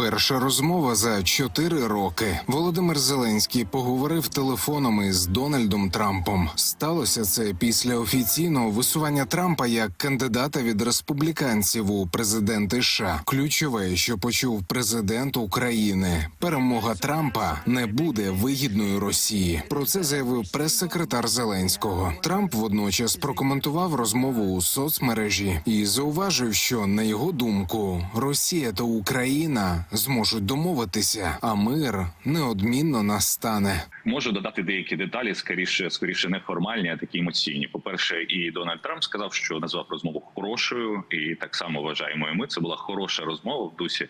Перша розмова за чотири роки. Володимир Зеленський поговорив телефоном із Дональдом Трампом. Сталося це після офіційного висування Трампа як кандидата від республіканців у президенти США. Ключове, що почув президент України, перемога Трампа не буде вигідною Росії. Про це заявив прес-секретар Зеленського. Трамп водночас прокоментував розмову у соцмережі і зауважив, що на його думку Росія та Україна зможуть домовитися, а мир неодмінно настане. Можу додати деякі деталі, скоріше, скоріше неформальні, а такі емоційні. По перше, і Дональд Трамп сказав, що назвав розмову хорошою, і так само вважаємо. і Ми це була хороша розмова в дусі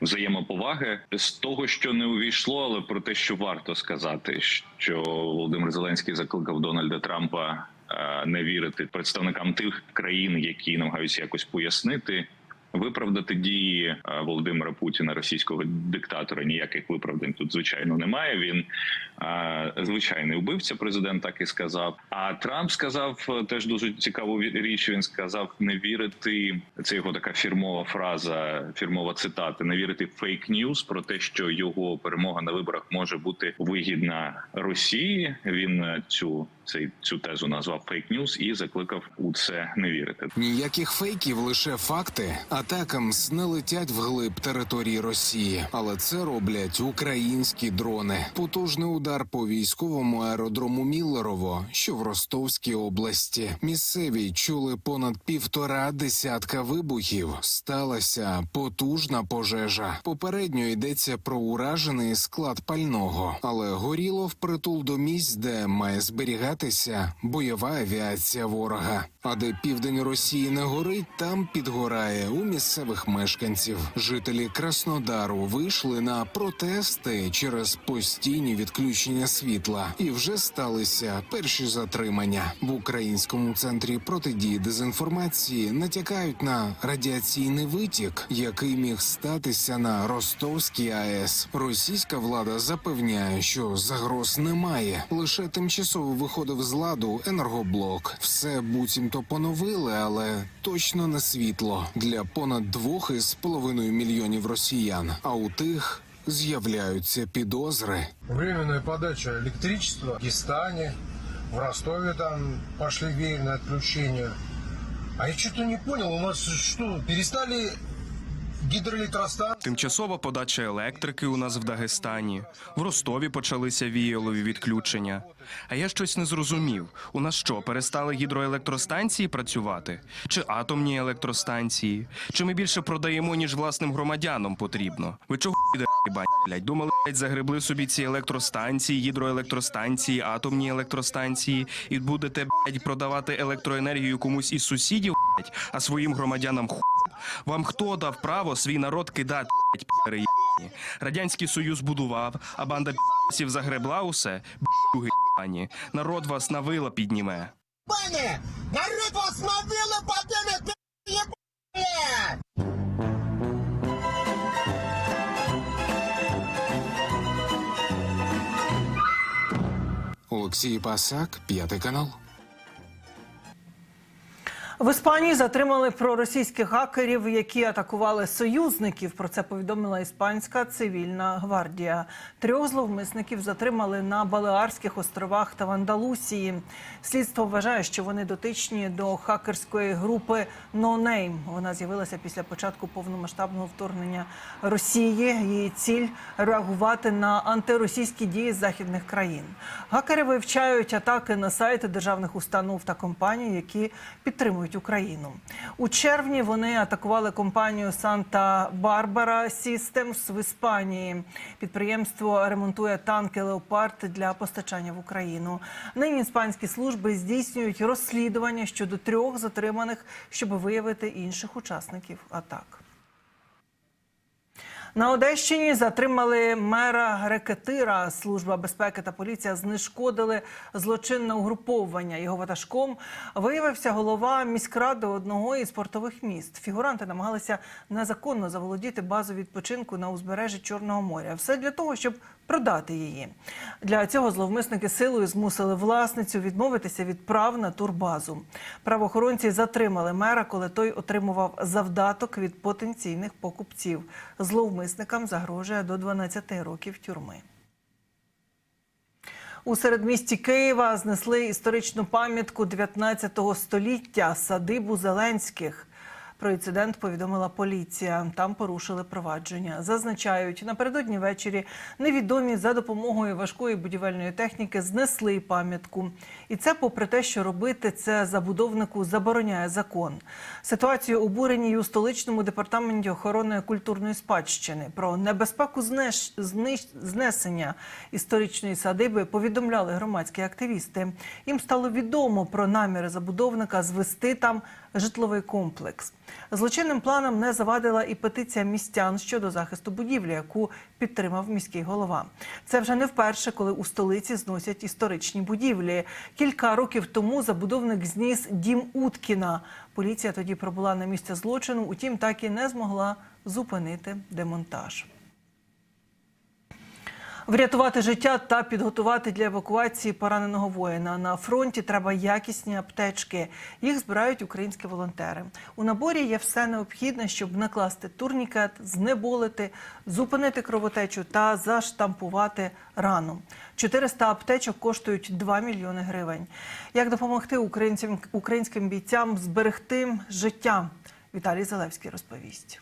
взаємоповаги. З того, що не увійшло, але про те, що варто сказати, що Володимир Зеленський закликав Дональда Трампа е, не вірити представникам тих країн, які намагаються якось пояснити. Виправдати дії е, Володимира Путіна, російського диктатора, ніяких виправдань тут звичайно немає. Він е, звичайний вбивця. Президент так і сказав. А Трамп сказав е, теж дуже цікаву річ. Він сказав не вірити. Це його така фірмова фраза, фірмова цитата: не вірити фейк ньюс про те, що його перемога на виборах може бути вигідна Росії. Він цю цей цю тезу назвав фейк ньюс і закликав у це не вірити. Ніяких фейків, лише факти. Атакамс не летять вглиб території Росії, але це роблять українські дрони. Потужний удар по військовому аеродрому Міллерово, що в Ростовській області. Місцеві чули понад півтора десятка вибухів. Сталася потужна пожежа. Попередньо йдеться про уражений склад пального, але горіло впритул до місць, де має зберігатися бойова авіація ворога. А де південь Росії не горить, там підгорає у місцевих мешканців. Жителі Краснодару вийшли на протести через постійні відключення світла, і вже сталися перші затримання в українському центрі протидії дезінформації. Натякають на радіаційний витік, який міг статися на Ростовській АЕС. Російська влада запевняє, що загроз немає. Лише тимчасово виходив з ладу енергоблок. Все буцімто поновили, але точно не світло для понад двох із половиною мільйонів росіян. А у тих з'являються підозри. Временная подача электричества в Дагестане, в Ростове там пошли веерные отключения. А я что-то не понял, у нас что, перестали гидроэлектростанции? Тимчасова подача електрики у нас в Дагестані. В Ростові почалися віялові відключення. А я щось не зрозумів. У нас що, перестали гідроелектростанції працювати? Чи атомні електростанції? Чи ми більше продаємо, ніж власним громадянам потрібно? Ви чого блядь? Думали, блядь, загребли собі ці електростанції, гідроелектростанції, атомні електростанції, і будете блядь, продавати електроенергію комусь із сусідів, блядь, а своїм громадянам ху. Вам хто дав право свій народ кидати, блядь. Радянський Союз будував, а банда пі***сів загребла усе, б***юги. Народ вас на вила підніме. Пане, народ вас мобила подымет, ебаные! Олексій Пасак, п'ятий канал. В Іспанії затримали проросійських хакерів, які атакували союзників. Про це повідомила іспанська цивільна гвардія. Трьох зловмисників затримали на Балеарських островах та в Андалусії. Слідство вважає, що вони дотичні до хакерської групи No Name. Вона з'явилася після початку повномасштабного вторгнення Росії. Її ціль реагувати на антиросійські дії західних країн. Гакери вивчають атаки на сайти державних установ та компаній, які підтримують Україну. У червні вони атакували компанію Санта Барбара Systems в Іспанії. Підприємство ремонтує танки Леопард для постачання в Україну. Нині іспанські служби здійснюють розслідування щодо трьох затриманих, щоб виявити інших учасників атак. На Одещині затримали мера Рекетира. Служба безпеки та поліція знешкодили злочинне угруповання. Його ватажком виявився голова міськради одного із портових міст. Фігуранти намагалися незаконно заволодіти базу відпочинку на узбережжі Чорного моря. Все для того, щоб продати її. Для цього зловмисники силою змусили власницю відмовитися від прав на турбазу. Правоохоронці затримали мера, коли той отримував завдаток від потенційних покупців. Зловмисникам загрожує до 12 років тюрми. У середмісті Києва знесли історичну пам'ятку 19 століття садибу Зеленських. Про інцидент повідомила поліція. Там порушили провадження. Зазначають, напередодні ввечері невідомі за допомогою важкої будівельної техніки знесли пам'ятку. І це попри те, що робити це забудовнику забороняє закон. Ситуацію обурені й у столичному департаменті охорони культурної спадщини. Про небезпеку знеш... знищ- знесення історичної садиби повідомляли громадські активісти. Їм стало відомо про наміри забудовника звести там житловий комплекс. Злочинним планам не завадила і петиція містян щодо захисту будівлі, яку підтримав міський голова. Це вже не вперше, коли у столиці зносять історичні будівлі. Кілька років тому забудовник зніс дім Уткіна. Поліція тоді прибула на місце злочину, утім, так і не змогла зупинити демонтаж. Врятувати життя та підготувати для евакуації пораненого воїна на фронті треба якісні аптечки. Їх збирають українські волонтери. У наборі є все необхідне, щоб накласти турнікет, знеболити, зупинити кровотечу та заштампувати рану. 400 аптечок коштують 2 мільйони гривень. Як допомогти українцям українським бійцям зберегти життя? Віталій Залевський розповість.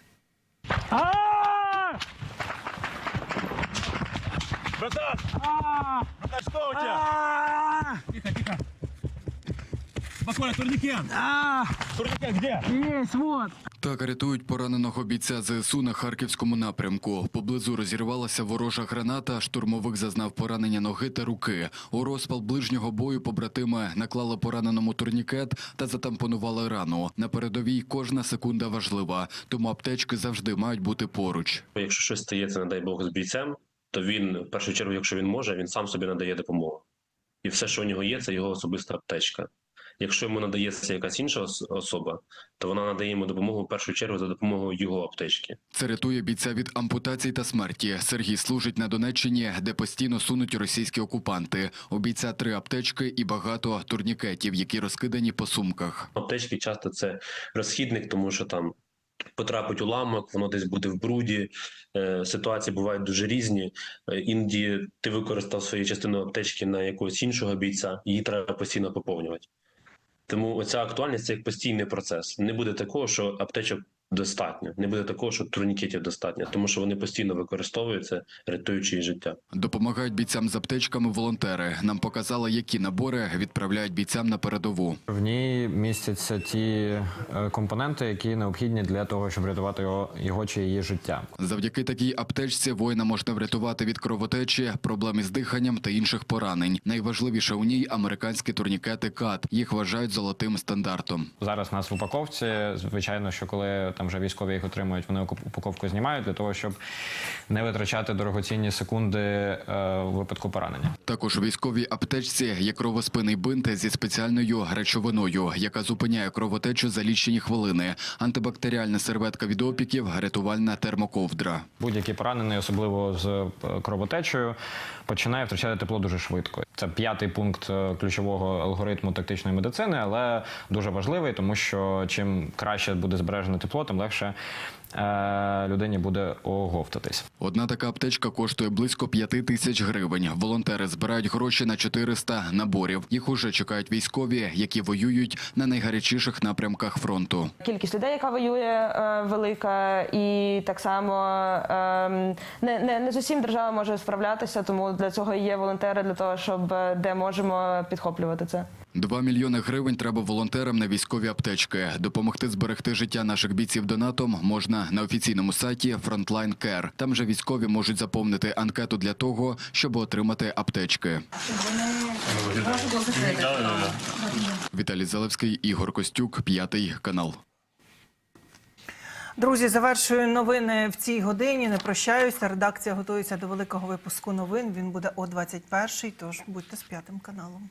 Братан! Братан, что у тебя? Тихо, тихо. Спокойно, турникет. Турникет где? Так рятують пораненого бійця ЗСУ на харківському напрямку. Поблизу розірвалася ворожа граната. Штурмовик зазнав поранення ноги та руки. У розпал ближнього бою побратими наклали пораненому турнікет та затампонували рану. На передовій кожна секунда важлива, тому аптечки завжди мають бути поруч. Якщо щось стається, не дай Бог, з бійцем, то він, в першу чергу, якщо він може, він сам собі надає допомогу. І все, що у нього є, це його особиста аптечка. Якщо йому надається якась інша особа, то вона надає йому допомогу в першу чергу за допомогою його аптечки. Це рятує бійця від ампутацій та смерті. Сергій служить на Донеччині, де постійно сунуть російські окупанти. У бійця три аптечки і багато турнікетів, які розкидані по сумках. Аптечки часто це розхідник, тому що там потрапить уламок, воно десь буде в бруді. Е, Ситуації бувають дуже різні. Е, Іноді ти використав свою частину аптечки на якогось іншого бійця, її треба постійно поповнювати. Тому оця актуальність це як постійний процес. Не буде такого, що аптечок достатньо, не буде такого, що турнікетів достатньо, тому що вони постійно використовуються, рятуючи їх життя. Допомагають бійцям з аптечками волонтери. Нам показали, які набори відправляють бійцям на передову. В ній містяться ті е, компоненти, які необхідні для того, щоб врятувати його, його чи її життя. Завдяки такій аптечці воїна можна врятувати від кровотечі, проблем із диханням та інших поранень. Найважливіше у ній американські турнікети КАТ. Їх вважають золотим стандартом. Зараз у нас в упаковці. Звичайно, що коли там вже військові їх отримують, вони упаковку знімають для того, щоб не витрачати дорогоцінні секунди е, у випадку поранення. Також у військовій аптечці є кровоспинний бинт зі спеціальною речовиною, яка зупиняє кровотечу за лічені хвилини. Антибактеріальна серветка від опіків, рятувальна термоковдра. Будь-який поранений, особливо з е, кровотечею, починає втрачати тепло дуже швидко. Це п'ятий пункт е, ключового алгоритму тактичної медицини, але дуже важливий, тому що чим краще буде збережено тепло, тим легше людині буде оговтатись. Одна така аптечка коштує близько п'яти тисяч гривень. Волонтери збирають гроші на 400 наборів. Їх уже чекають військові, які воюють на найгарячіших напрямках фронту. Кількість людей, яка воює, е, велика, і так само е, не, не, не з усім держава може справлятися, тому для цього і є волонтери, для того, щоб е, де можемо підхоплювати це. Два мільйони гривень треба волонтерам на військові аптечки. Допомогти зберегти життя наших бійців донатом можна на офіційному сайті Frontline Care. Там же військові можуть заповнити анкету для того, щоб отримати аптечки. Віталій Залевський, Ігор Костюк, п'ятий канал. Друзі, завершую новини в цій годині. Не прощаюся. Редакція готується до великого випуску новин. Він буде о 21-й, Тож будьте з п'ятим каналом.